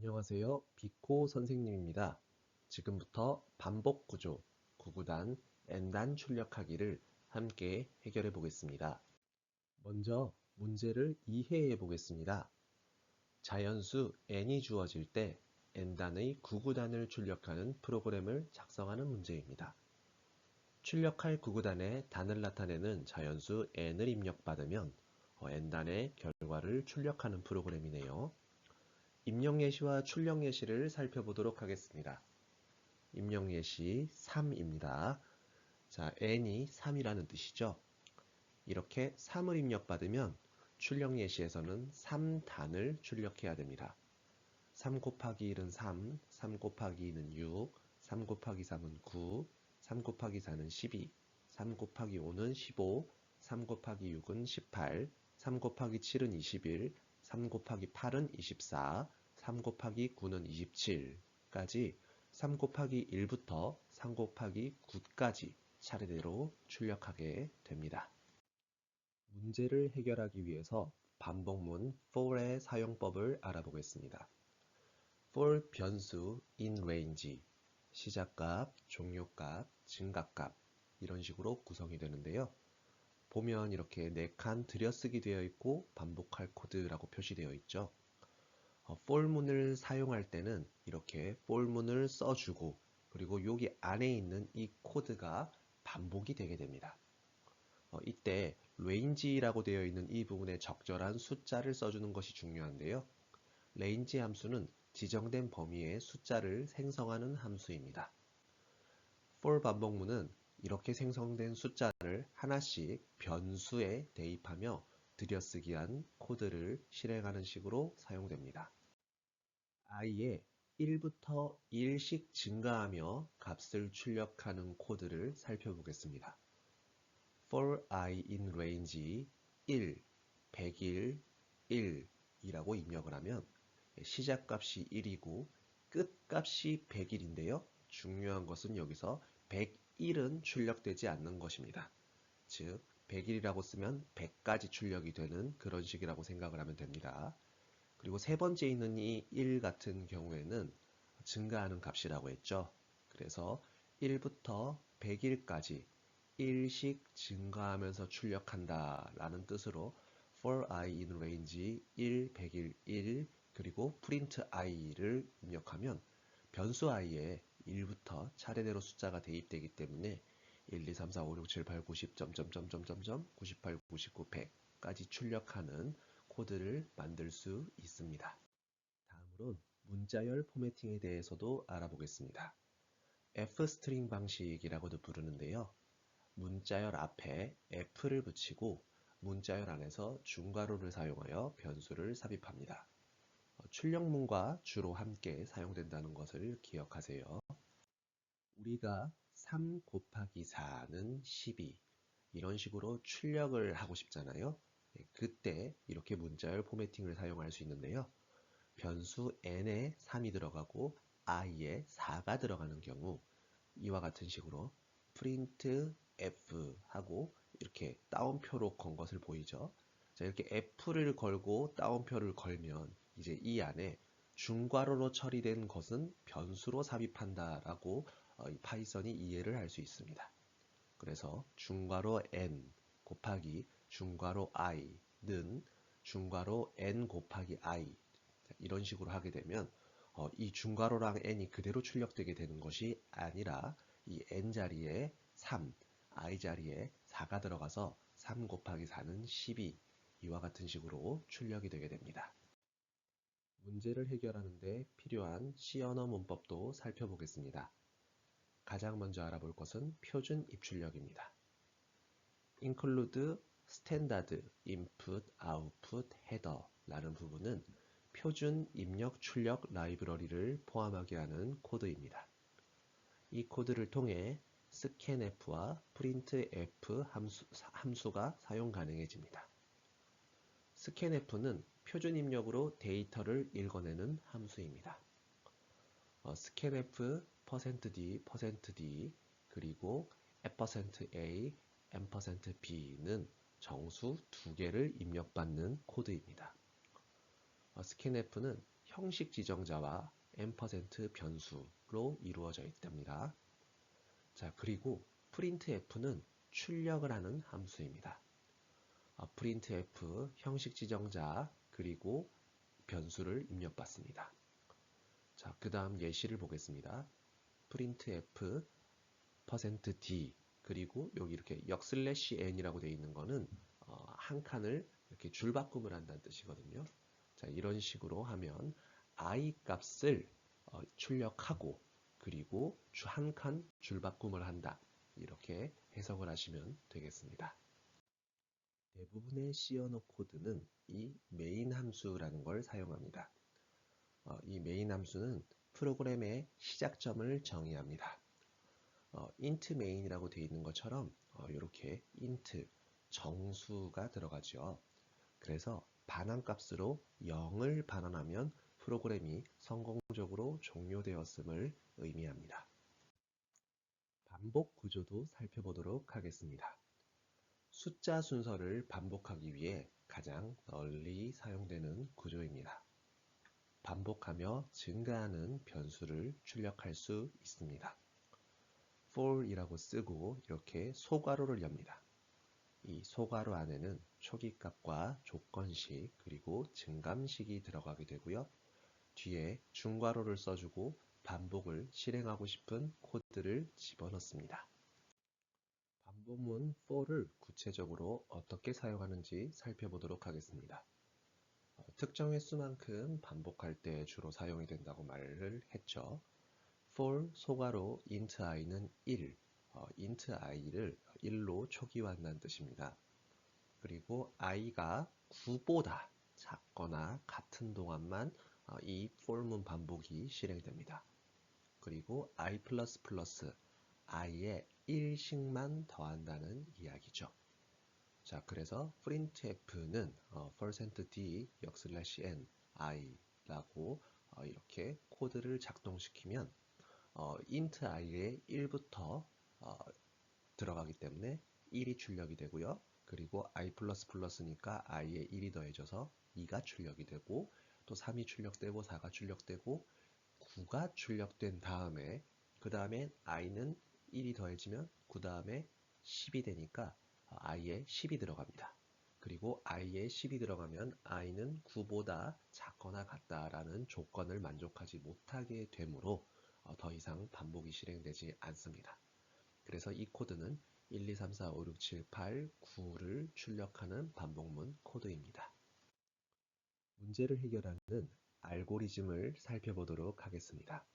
안녕하세요. 비코 선생님입니다. 지금부터 반복 구조, 구구단, n단 출력하기를 함께 해결해 보겠습니다. 먼저 문제를 이해해 보겠습니다. 자연수 n이 주어질 때 n단의 구구단을 출력하는 프로그램을 작성하는 문제입니다. 출력할 구구단에 단을 나타내는 자연수 n을 입력받으면 어, n단의 결과를 출력하는 프로그램이네요. 입력 예시와 출력 예시를 살펴보도록 하겠습니다. 입력 예시 3입니다. 자, n이 3이라는 뜻이죠. 이렇게 3을 입력받으면 출력 예시에서는 3단을 출력해야 됩니다. 3 곱하기 1은 3, 3 곱하기 2는 6, 3 곱하기 3은 9, 3 곱하기 4는 12, 3 곱하기 5는 15, 3 곱하기 6은 18, 3 곱하기 7은 21, 3 곱하기 8은 24, 3 곱하기 9는 27까지 3 gov하기 1부터 3 곱하기 9까지 차례대로 출력하게 됩니다. 문제를 해결하기 위해서 반복문 for의 사용법을 알아보겠습니다. for 변수 in range 시작값, 종료값, 증가값 이런 식으로 구성이 되는데요. 보면 이렇게 4칸 들여쓰기 되어 있고 반복할 코드라고 표시되어 있죠. 어, for문을 사용할 때는 이렇게 for문을 써주고 그리고 여기 안에 있는 이 코드가 반복이 되게 됩니다. 어, 이때 range라고 되어 있는 이 부분에 적절한 숫자를 써주는 것이 중요한데요. range 함수는 지정된 범위의 숫자를 생성하는 함수입니다. for 반복문은 이렇게 생성된 숫자를 하나씩 변수에 대입하며 들여쓰기한 코드를 실행하는 식으로 사용됩니다. i에 1부터 1씩 증가하며 값을 출력하는 코드를 살펴보겠습니다. for i in range 1, 100일, 1 이라고 입력을 하면 시작값이 1이고 끝값이 100일인데요. 중요한 것은 여기서 101은 출력되지 않는 것입니다. 즉 100일이라고 쓰면 100까지 출력이 되는 그런 식이라고 생각을 하면 됩니다. 그리고 세 번째 있는 이 1 같은 경우에는 증가하는 값이라고 했죠. 그래서 1부터 100일까지 1씩 증가하면서 출력한다 라는 뜻으로 for i in range 1, 100일 1 그리고 print i를 입력하면 변수 i에 1부터 차례대로 숫자가 대입되기 때문에 1, 2, 3, 4, 5, 6, 7, 8, 9, 10, 점점점점점점 98, 99, 100까지 출력하는 코드를 만들 수 있습니다. 다음으로 문자열 포매팅에 대해서도 알아보겠습니다. F스트링 방식이라고도 부르는데요. 문자열 앞에 F를 붙이고 문자열 안에서 중괄호를 사용하여 변수를 삽입합니다. 어, 출력문과 주로 함께 사용된다는 것을 기억하세요. 우리가 3 곱하기 4는 12 이런 식으로 출력을 하고 싶잖아요. 네, 그때 이렇게 문자열 포매팅을 사용할 수 있는데요. 변수 n에 3이 들어가고 i에 4가 들어가는 경우 이와 같은 식으로 print f 하고 이렇게 따옴표로 건 것을 보이죠. 자, 이렇게 f를 걸고 따옴표를 걸면 이제 이 안에 중괄호로 처리된 것은 변수로 삽입한다라고 어, 이 파이썬이 이해를 할 수 있습니다. 그래서 중괄호 n 곱하기 중괄호 i는 중괄호 n 곱하기 i 이런 식으로 하게 되면 어, 이 중괄호랑 n이 그대로 출력되게 되는 것이 아니라 이 n 자리에 3, i 자리에 4가 들어가서 3 곱하기 4는 12 이와 같은 식으로 출력이 되게 됩니다. 문제를 해결하는 데 필요한 C 언어 문법도 살펴보겠습니다. 가장 먼저 알아볼 것은 표준 입출력입니다. include 스탠다드 인풋 아웃풋 헤더 라는 부분은 표준 입력 출력 라이브러리를 포함하게 하는 코드입니다. 이 코드를 통해 scanf와 printf 함수, 함수가 사용 가능해집니다. Scanf는 표준 입력으로 데이터를 읽어내는 함수입니다. 어, scanf %d, %d 그리고 %a, %b는 정수 두 개를 입력받는 코드입니다. 어, 스캔F는 형식 지정자와 n% 변수로 이루어져 있답니다. 자, 그리고 printf는 출력을 하는 함수입니다. 아, printf 형식 지정자 그리고 변수를 입력받습니다. 자, 그 다음 예시를 보겠습니다. printf %d 그리고 여기 이렇게 역 슬래시 n이라고 되어 있는 거는 어, 한 칸을 이렇게 줄바꿈을 한다는 뜻이거든요. 자, 이런 식으로 하면 i 값을 어, 출력하고 그리고 한 칸 줄바꿈을 한다. 이렇게 해석을 하시면 되겠습니다. 대부분의 언어 코드는 이 메인 함수라는 걸 사용합니다. 어, 이 메인 함수는 프로그램의 시작점을 정의합니다. 어, int main이라고 되어 있는 것처럼 어, 이렇게 int 정수가 들어가죠. 그래서 반환값으로 0을 반환하면 프로그램이 성공적으로 종료되었음을 의미합니다. 반복 구조도 살펴보도록 하겠습니다. 숫자 순서를 반복하기 위해 가장 널리 사용되는 구조입니다. 반복하며 증가하는 변수를 출력할 수 있습니다. for이라고 쓰고 이렇게 소괄호를 엽니다. 이 소괄호 안에는 초기값과 조건식 그리고 증감식이 들어가게 되고요. 뒤에 중괄호를 써주고 반복을 실행하고 싶은 코드를 집어넣습니다. 반복문 for를 구체적으로 어떻게 사용하는지 살펴보도록 하겠습니다. 어, 특정 횟수만큼 반복할 때 주로 사용이 된다고 말을 했죠. for 소괄호 int i는 1, 어, int i를 1로 초기화한다는 뜻입니다. 그리고 i가 9보다 작거나 같은 동안만 어, 이 for문 반복이 실행됩니다. 그리고 i++ i에 1씩만 더한다는 이야기죠. 자, 그래서 printf는 어, %d 역슬래시 n i라고 어, 이렇게 코드를 작동시키면 어, int i에 1부터 어, 들어가기 때문에 1이 출력이 되고요. 그리고 i++니까 i에 1이 더해져서 2가 출력이 되고 또 3이 출력되고 4가 출력되고 9가 출력된 다음에 그 다음에 i는 1이 더해지면 그 다음에 10이 되니까 i에 10이 들어갑니다. 그리고 i에 10이 들어가면 i는 9보다 작거나 같다라는 조건을 만족하지 못하게 되므로 어, 더 이상 반복이 실행되지 않습니다. 그래서 이 코드는 1, 2, 3, 4, 5, 6, 7, 8, 9를 출력하는 반복문 코드입니다. 문제를 해결하는 알고리즘을 살펴보도록 하겠습니다.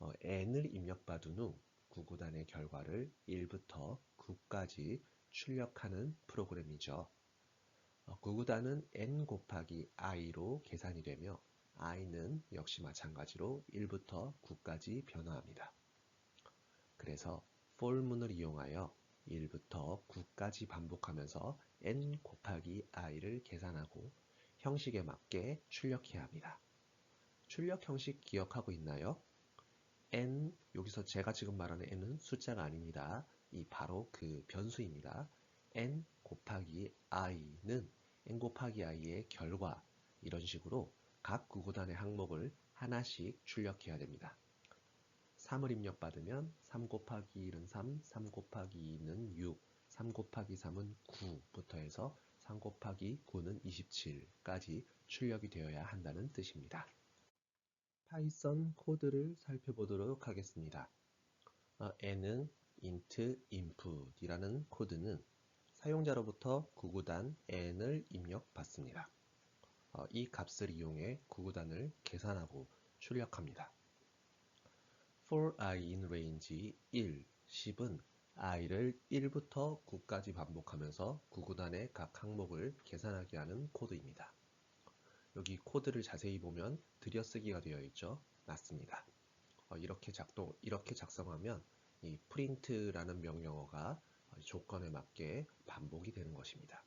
어, n을 입력받은 후 구구단의 결과를 1부터 9까지 출력하는 프로그램이죠. 어, 구구단은 n 곱하기 i로 계산이 되며 i는 역시 마찬가지로 1부터 9까지 변화합니다. 그래서 for문을 이용하여 1부터 9까지 반복하면서 n 곱하기 i를 계산하고 형식에 맞게 출력해야 합니다. 출력 형식 기억하고 있나요? N, 여기서 제가 지금 말하는 n은 숫자가 아닙니다. 이 바로 그 변수입니다. n 곱하기 i는 n 곱하기 i의 결과 이런 식으로 각 구구단의 항목을 하나씩 출력해야 됩니다. 3을 입력받으면 3 곱하기 1은 3, 3 곱하기 2는 6, 3 곱하기 3은 9부터 해서 3 곱하기 9는 27까지 출력이 되어야 한다는 뜻입니다. 파이썬 코드를 살펴보도록 하겠습니다. 어, n은 int input이라는 코드는 사용자로부터 구구단 n을 입력받습니다. 어, 이 값을 이용해 구구단을 계산하고 출력합니다. for i in range 1, 10은 i를 1부터 9까지 반복하면서 구구단의 각 항목을 계산하게 하는 코드입니다. 여기 코드를 자세히 보면 들여쓰기가 되어 있죠. 맞습니다. 어, 이렇게 작동, 이렇게 작성하면 이 print라는 명령어가 조건에 맞게 반복이 되는 것입니다.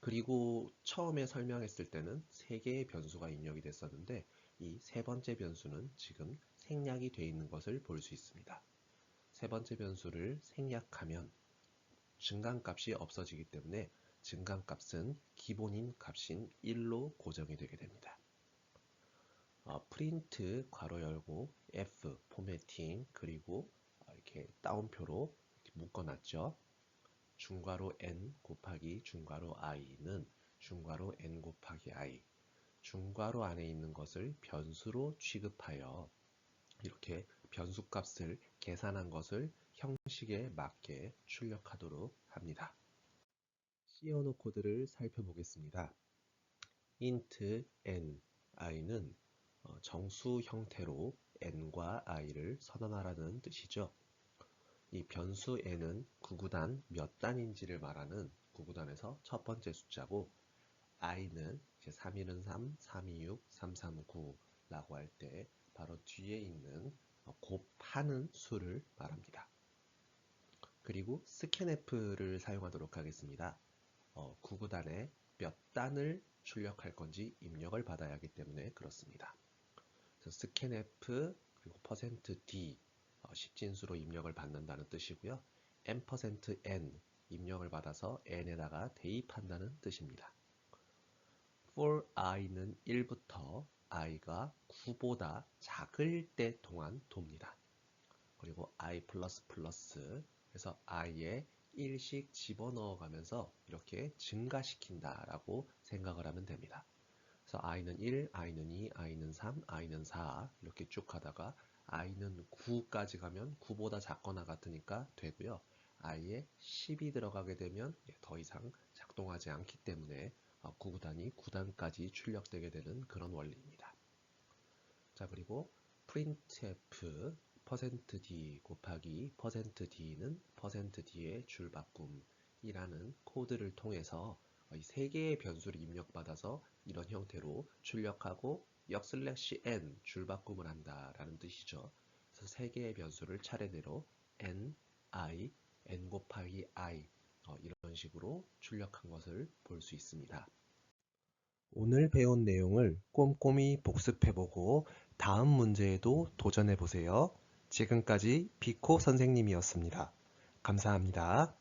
그리고 처음에 설명했을 때는 세 개의 변수가 입력이 됐었는데 이 세 번째 변수는 지금 생략이 되어 있는 것을 볼 수 있습니다. 세 번째 변수를 생략하면 증강값이 없어지기 때문에 증강값은 기본인 값인 1로 고정이 되게 됩니다. 어, 프린트 괄호 열고 F 포매팅 그리고 어, 이렇게 따옴표로 이렇게 묶어놨죠. 중괄호 n 곱하기 중괄호 i는 중괄호 n 곱하기 i 중괄호 안에 있는 것을 변수로 취급하여 이렇게 변수 값을 계산한 것을 형식에 맞게 출력하도록 합니다. 언어 코드를 살펴보겠습니다. int n i는 어, 정수 형태로 n과 i를 선언하라는 뜻이죠. 이 변수 n은 구구단 몇 단인지를 말하는 구구단에서 첫 번째 숫자고 i는 3일은 3, 3이 6, 3, 3, 9라고 할 때 바로 뒤에 있는 어, 곱하는 수를 말합니다. 그리고 scanf를 사용하도록 하겠습니다. 어, 구구단에 몇 단을 출력할 건지 입력을 받아야 하기 때문에 그렇습니다. 그래서 scanf 그리고 %d 어, 십진수로 입력을 받는다는 뜻이고요. n%n 입력을 받아서 n에다가 대입한다는 뜻입니다. for i는 1부터 i가 9보다 작을 때 동안 돕니다. 그리고 i++ 그래서 i에 1씩 집어넣어 가면서 이렇게 증가시킨다 라고 생각을 하면 됩니다. 그래서 i는 1, i는 2, i는 3, i는 4 이렇게 쭉 가다가 i는 9까지 가면 9보다 작거나 같으니까 되고요. i에 10이 들어가게 되면 더 이상 작동하지 않기 때문에 9구단이 어, 9단까지 출력되게 되는 그런 원리입니다. 자 그리고 printf %d 곱하기 %d는 %d의 줄바꿈이라는 코드를 통해서 이 세 개의 변수를 입력받아서 이런 형태로 출력하고 역 슬래시 n 줄바꿈을 한다라는 뜻이죠. 그래서 세 개의 변수를 차례대로 n, i, n 곱하기 i 어, 이런 식으로 출력한 것을 볼 수 있습니다. 오늘 배운 내용을 꼼꼼히 복습해보고 다음 문제에도 도전해보세요. 지금까지 비코 선생님이었습니다. 감사합니다.